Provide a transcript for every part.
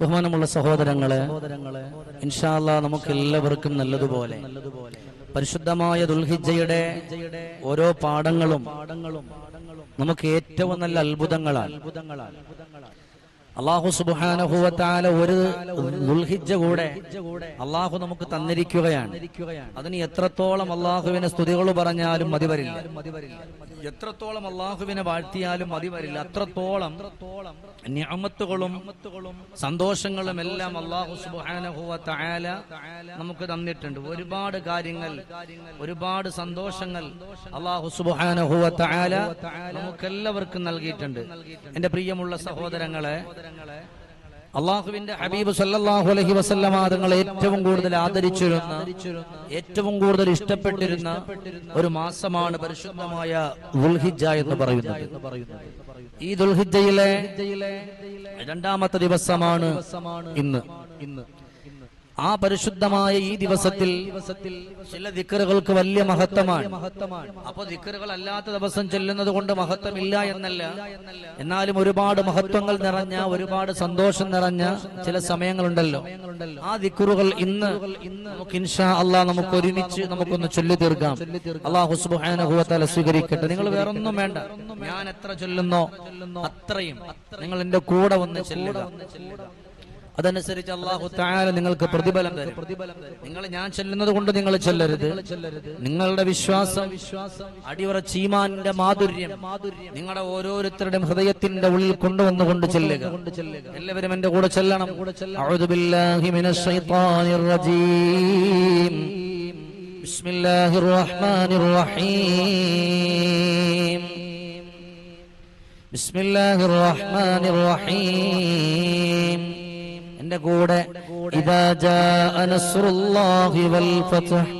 ബഹുമാനമുള്ള സഹോദരങ്ങളെ ഇൻഷാല്ല നമുക്ക് എല്ലാവർക്കും നല്ലതുപോലെ. പരിശുദ്ധമായ ദുൽഹിജയുടെ ഓരോ പാഠങ്ങളും നമുക്ക് ഏറ്റവും നല്ല അത്ഭുതങ്ങളാണ് അള്ളാഹു സുബാനഹുവത്താല ഒരു ദുൽഹിജ കൂടെ അള്ളാഹു നമുക്ക് തന്നിരിക്കുകയാണ്. അതിന് എത്രത്തോളം അള്ളാഹുവിനെ സ്തുതികൾ പറഞ്ഞാലും മതി വരില്ല. എത്രത്തോളം അള്ളാഹുവിനെ വാഴ്ത്തിയാലും മതി വരില്ല. അത്രത്തോളം ഞാമത്തുകളും സന്തോഷങ്ങളും എല്ലാം അള്ളാഹു സുബാനഹുവത്താല നമുക്ക് തന്നിട്ടുണ്ട്. ഒരുപാട് കാര്യങ്ങൾ ഒരുപാട് സന്തോഷങ്ങൾ അള്ളാഹു സുബാനഹുവത്താല നമുക്കെല്ലാവർക്കും നൽകിയിട്ടുണ്ട്. എന്റെ പ്രിയമുള്ള സഹോദരങ്ങളെ അള്ളാഹുവിന്റെ ഹബീബ് സല്ലാഹു അലഹി വസല്ലമ തങ്ങൾ ഏറ്റവും കൂടുതൽ ആദരിച്ചിരുന്ന ഏറ്റവും കൂടുതൽ ഇഷ്ടപ്പെട്ടിരുന്ന ഒരു മാസമാണ് പരിശുദ്ധമായ ദുൽഹിജ എന്ന് പറയുന്നത്. ഈ ദുൽഹിജയിലെ രണ്ടാമത്തെ ദിവസമാണ് ഇന്ന് ഇന്ന്. ആ പരിശുദ്ധമായ ഈ ദിവസത്തിൽ ചില ദിക്കറുകൾക്ക് വലിയ മഹത്വമാണ്. അപ്പൊ ദിക്കറുകൾ അല്ലാത്ത ദിവസം ചെല്ലുന്നത് കൊണ്ട് മഹത്വമില്ല എന്നല്ല. എന്നാലും ഒരുപാട് മഹത്വങ്ങൾ നിറഞ്ഞ ഒരുപാട് സന്തോഷം നിറഞ്ഞ ചില സമയങ്ങളുണ്ടല്ലോ. ആ ദിക്കറുകൾ ഇന്ന് നമുക്ക് ഇൻഷാ അള്ളാഹ് നമുക്ക് ഒരുമിച്ച് നമുക്കൊന്ന് ചൊല്ലി തീർക്കാം അള്ളാഹു സ്വീകരിക്കട്ടെ. നിങ്ങൾ വേറൊന്നും വേണ്ട. ഞാൻ എത്ര ചൊല്ലുന്നോ അത്രയും നിങ്ങൾ എന്റെ കൂടെ വന്ന് ചെല്ലുക. അതനുസരിച്ച് അള്ളാഹു താര നിങ്ങൾക്ക് പ്രതിഫലം തരും. നിങ്ങൾ ഞാൻ ചെല്ലുന്നത് കൊണ്ട് നിങ്ങൾ ചെല്ലരുത്. നിങ്ങളുടെ വിശ്വാസം അടിവറ ചീമാന്റെ മാധുര്യം നിങ്ങളുടെ ഓരോരുത്തരുടെയും ഹൃദയത്തിന്റെ ഉള്ളിൽ കൊണ്ടുവന്നുകൊണ്ട് ചെല്ലുക. എല്ലാവരും എന്റെ കൂടെ ചെല്ലണം. بسم ബില്ലാഹി الرحمن الرحيم بسم ബിസ്മില്ലാഹിർ റഹ്മാനിർ റഹീം. കൂടെ ഇതാ ജാ അനസ്റുല്ലാഹി വൽ ഫത്ഹ്.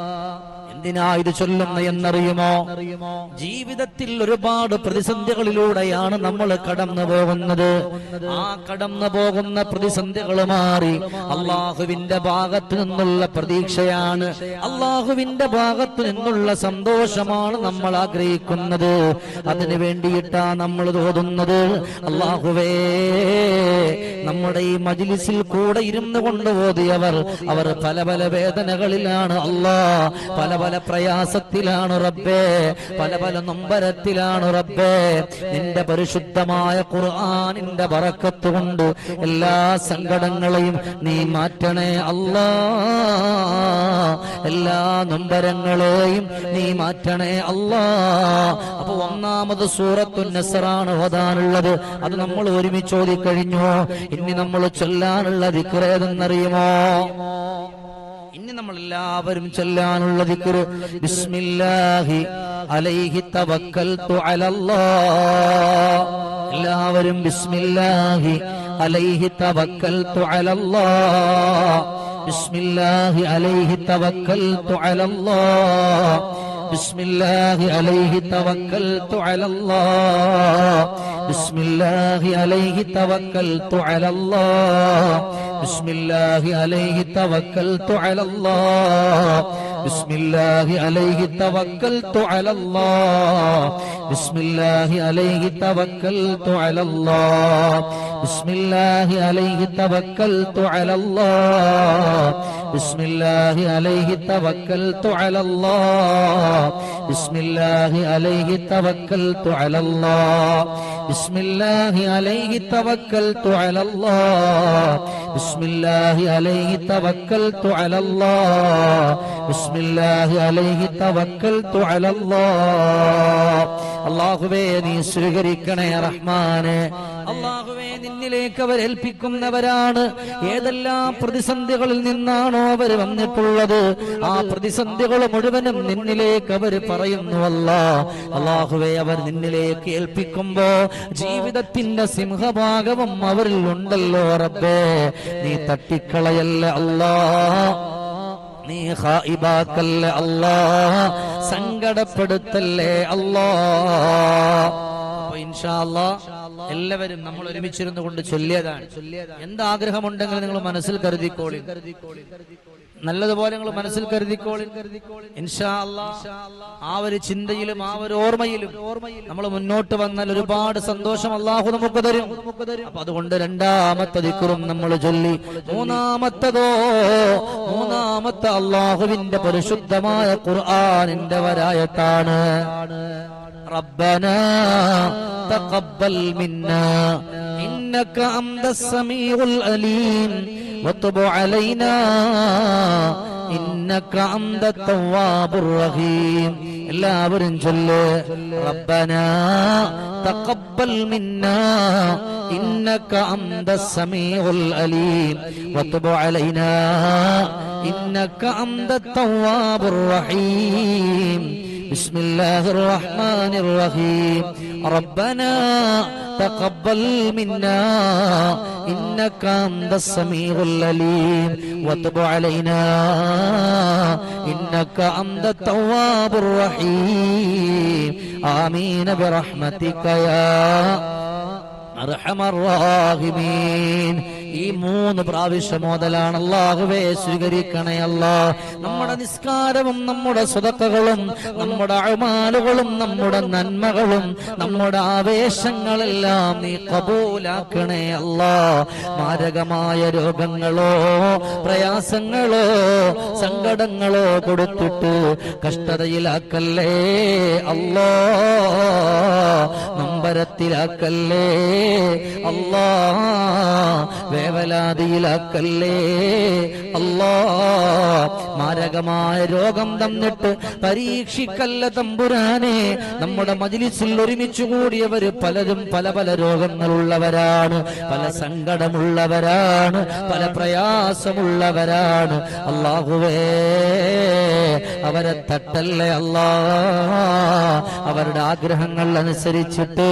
എന്തിനാ ഇത് ചൊല്ലുന്ന എന്നറിയുമോ? ജീവിതത്തിൽ ഒരുപാട് പ്രതിസന്ധികളിലൂടെയാണ് നമ്മൾ കടന്നു പോകുന്നത്. ആ കടന്നു പോകുന്ന പ്രതിസന്ധികൾ മാറി അള്ളാഹുവിന്റെ ഭാഗത്തു നിന്നുള്ള പ്രതീക്ഷയാണ്. അള്ളാഹുവിന്റെ ഭാഗത്തു നിന്നുള്ള സന്തോഷമാണ് നമ്മൾ ആഗ്രഹിക്കുന്നത്. അതിനു വേണ്ടിയിട്ടാ നമ്മൾ തോന്നുന്നത് അള്ളാഹുവേ നമ്മുടെ ഈ മജിലിസിൽ കൂടെ ഇരുന്നു കൊണ്ട് ഓതിയവർ അവർ പല പല വേദനകളിലാണ്. അള്ളാ പല പല പ്രയാസത്തിലാണ് റബ്ബേ. പല പല നൊമ്പരത്തിലാണ് റബ്ബേ. നിന്റെ പരിശുദ്ധമായ ഖുർആനിന്റെ ബറക്കത്ത് കൊണ്ട് എല്ലാ സങ്കടങ്ങളെയും നീ മാറ്റണേ അല്ലാ. എല്ലാ നൊമ്പരങ്ങളെയും നീ മാറ്റണേ അല്ലാ. അപ്പൊ ഒന്നാമത് സൂറത്തു നസറാണ് ഓതാനുള്ളത്. അത് നമ്മൾ ഒരുമിച്ച് ഓതിക്കഴിഞ്ഞു? ഇനി നമ്മൾ ചൊല്ലാനുള്ള ദിക്റേതെന്നറിയുമോ? ഇനി നമ്മൾ എല്ലാവരും ചൊല്ലാനുള്ള ദിക്റ് ബിസ്മില്ലാഹി അലൈഹി തവക്കൽതു അലല്ലാഹ്. എല്ലാവരും ബിസ്മില്ലാഹി അലൈഹി തവക്കൽതു അലല്ലാഹ്. ബിസ്മില്ലാഹി അലൈഹി തവക്കൽതു അലല്ലാഹ്. بسم الله عليه توكلت على الله بسم الله عليه توكلت على الله بسم الله عليه توكلت على الله بسم الله عليه توكلت على الله بسم الله عليه توكلت على الله بسم الله عليه توكلت على الله. بسم الله عليه توكلت على الله. بسم الله عليه توكلت على الله. بسم الله عليه توكلت على الله. بسم الله عليه توكلت على الله. بسم الله عليه توكلت على الله. الله അള്ളാഹുവേ നീ يا رحمن അള്ളാഹുവേ നിന്നിലേക്ക് അവർ ഏൽപ്പിക്കുന്നവരാണ്. ഏതെല്ലാം പ്രതിസന്ധികളിൽ നിന്നാണോ അവർ വന്നിട്ടുള്ളത്? ആ പ്രതിസന്ധികൾ മുഴുവനും നിന്നിലേക്ക് അവർ പറയുന്നുവല്ല അള്ളാഹുവേ അവർ നിന്നിലേക്ക് ഏൽപ്പിക്കുമ്പോ ജീവിതത്തിന്റെ സിംഹഭാഗവും അവരിൽ ഉണ്ടല്ലോ റബ്ബേ. നീ തട്ടിക്കളയല്ല അല്ലാ. നീ ഹായിബാക്കല്ലേ അല്ലാ. സങ്കടപ്പെടുത്തല്ലേ അല്ലാ. ഇൻഷാ അല്ലാ എല്ലാവരും നമ്മൾ ഒരുമിച്ചിരുന്നു കൊണ്ട് ചൊല്ലിയതാണ്. എന്താഗ്രഹമുണ്ടെങ്കിൽ നിങ്ങൾ മനസ്സിൽ കരുതിക്കോളി. നല്ലതുപോലെ നിങ്ങൾ മനസ്സിൽ കരുതിക്കോളി. ആ ഒരു ചിന്തയിലും ആ ഒരു ഓർമ്മയിലും നമ്മൾ മുന്നോട്ട് വന്നാൽ ഒരുപാട് സന്തോഷം അള്ളാഹു നമുക്ക് തരും. അപ്പൊ അതുകൊണ്ട് രണ്ടാമത്തെ ദിക്കറും നമ്മൾ ചൊല്ലി. മൂന്നാമത്തതോ മൂന്നാമത്തെ അള്ളാഹുവിന്റെ പരിശുദ്ധമായ ഖുർആാനിന്റെ വരായത്താണ്. ربنا تقبل منا إنك أنت السميع الأليم وتب علينا إنك أنت التواب الرحيم എല്ലാവരും ചൊല്ല് ربنا تقبل منا إنك أنت السميع الأليم وتب علينا إنك أنت التواب الرحيم بسم الله الرحمن الرحيم. ربنا تقبل منا إنك أنت السميع العليم. وتب علينا إنك أنت التواب الرحيم. آمين برحمتك يا أرحم الراحمين. ഈ മൂന്ന് പ്രാവശ്യം മുതലാണ് അള്ളാഹുവേ സ്വീകരിക്കണേ അല്ലാ. നമ്മുടെ നിസ്കാരവും നമ്മുടെ സ്വതക്കകളും നമ്മുടെ അഴമാലുകളും നമ്മുടെ നന്മകളും നമ്മുടെ ആവേശങ്ങളെല്ലാം നീ കബൂലാക്കണേ അല്ലാ. മാരകമായ രോഗങ്ങളോ പ്രയാസങ്ങളോ സങ്കടങ്ങളോ കൊടുത്തിട്ട് കഷ്ടതയിലാക്കല്ലേ അല്ലാ. നമ്പരത്തിലാക്കല്ലേ അല്ലാ വേവലാതിയിലാക്കല്ലേ? അല്ലാ മാരകമായ രോഗം തന്നിട്ട് പരീക്ഷിക്കല്ല തമ്പുരാനെ. നമ്മുടെ മജിലിസിൽ ഒരുമിച്ചു കൂടിയവർ പലരും പല പല രോഗങ്ങളുള്ളവരാണ്. പല സങ്കടമുള്ളവരാണ്. പല പ്രയാസമുള്ളവരാണ്. അള്ളാഹുവേ അവരെ തട്ടല്ലേ അല്ലാ? അവരുടെ ആഗ്രഹങ്ങൾ അനുസരിച്ചിട്ട്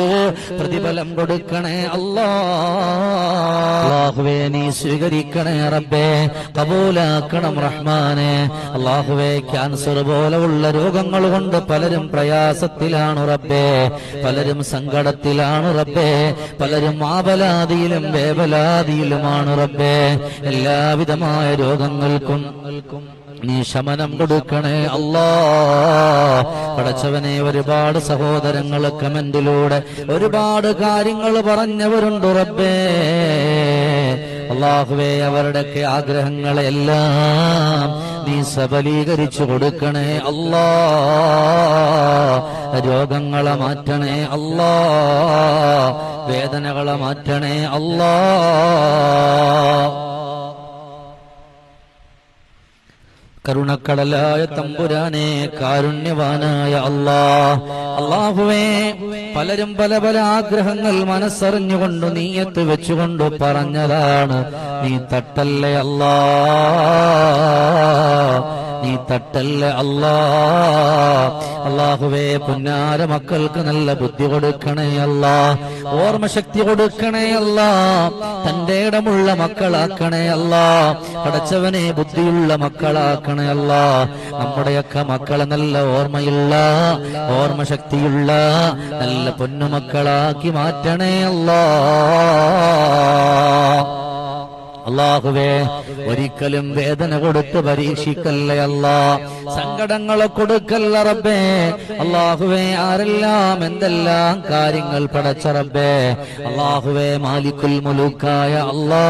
പ്രതിഫലം കൊടുക്കണേ അള്ളാഹുവേ നീ സ്വീകരിക്കണേ റബ്ബേ. കബൂലാക്കണം റഹ്മാനെ. അള്ളാഹുവേ ക്യാൻസർ പോലെയുള്ള രോഗങ്ങൾ കൊണ്ട് പലരും പ്രയാസത്തിലാണ് റബ്ബേ. പലരും സങ്കടത്തിലാണ് റബ്ബേ. പലരും ആപലാതിയിലും വേവലാതിയിലുമാണ് റബ്ബേ. എല്ലാവിധമായ രോഗങ്ങൾക്കും നീ ശമനം കൊടുക്കണേ അല്ലാ. പടച്ചവനെ ഒരുപാട് സഹോദരങ്ങൾ കമന്റിലൂടെ ഒരുപാട് കാര്യങ്ങൾ പറഞ്ഞവരുണ്ട് റബ്ബേ. അള്ളാഹുവേ അവരുടെയൊക്കെ ആഗ്രഹങ്ങളെല്ലാം നീ സബലീകരിച്ചു കൊടുക്കണേ അല്ലാ. രോഗങ്ങളെ മാറ്റണേ അല്ലാ. വേദനകളെ മാറ്റണേ അല്ലാ. കരുണക്കടലായ തമ്പുരാനെ കാരുണ്യവാനായ അല്ലാ അള്ളാഹുവേ പലരും പല പല ആഗ്രഹങ്ങൾ മനസ്സറിഞ്ഞുകൊണ്ട് നീയത്ത് വെച്ചുകൊണ്ട് പറഞ്ഞതാണ് നീ തട്ടല്ലേ അല്ലാ നീ തട്ടല്ലേ അല്ലാ അള്ളാഹുവേ പുന്നാര മക്കൾക്ക് നല്ല ബുദ്ധി കൊടുക്കണേ അല്ല. ഓർമ്മ ശക്തി കൊടുക്കണേ അല്ല. തന്റെ ഇടമുള്ള മക്കളാക്കണേ അല്ല. പടച്ചവനെ ബുദ്ധിയുള്ള മക്കളാക്കണേ അല്ല. നമ്മുടെയൊക്കെ മക്കളെ നല്ല ഓർമ്മയുള്ള ഓർമ്മ ശക്തിയുള്ള നല്ല പൊന്നുമക്കളാക്കി മാറ്റണേ അല്ലാ. അള്ളാഹുവേ ഒരിക്കലും വേദന കൊടുത്ത് പരീക്ഷിക്കല്ലേ അല്ല? സങ്കടങ്ങൾ കൊടുക്കല്ല റബ്ബേ. അള്ളാഹുവേ ആരെല്ലാം എന്തെല്ലാം കാര്യങ്ങൾ പടച്ച റബ്ബേ. അള്ളാഹുവേ മാലിക്കുൽ മുലുക്കായ അല്ലാ.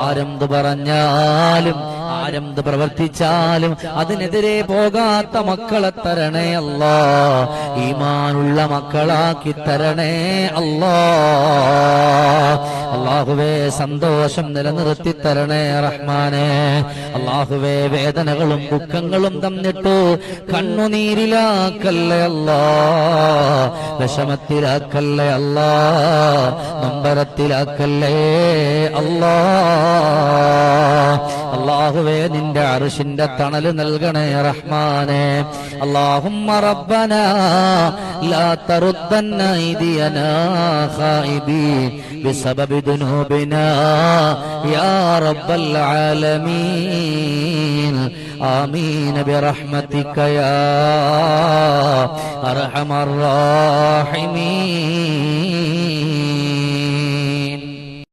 ആരെന്ത് പറഞ്ഞാലും ആരെന്ത് പ്രവർത്തിച്ചാലും അതിനെതിരെ പോകാത്ത മക്കളെ തരണേ അല്ലാ. ഈമാനുള്ള മക്കളാക്കി തരണേ അല്ലാ. അള്ളാഹുവേ സന്തോഷം നിലനിർത്തി തരണേ റഹ്മാനെ. അള്ളാഹുവേ വേദനകളും ദുഃഖങ്ങളും തന്നിട്ടു കണ്ണുനീരിലാക്കല്ലേ അല്ലാ. വിഷമത്തിലാക്കല്ലേ അല്ലാ. നമ്പരത്തിലാക്കല്ലേ അല്ലാ. അള്ളാഹുവേ നിന്റെ അറുഷിന്റെ തണല് നൽകണേ റഹ്മാനെ اللهم ربنا لا تردن أيدينا خائبين بسبب ذنوبنا يا رب العالمين آمين برحمتك يا أرحم الراحمين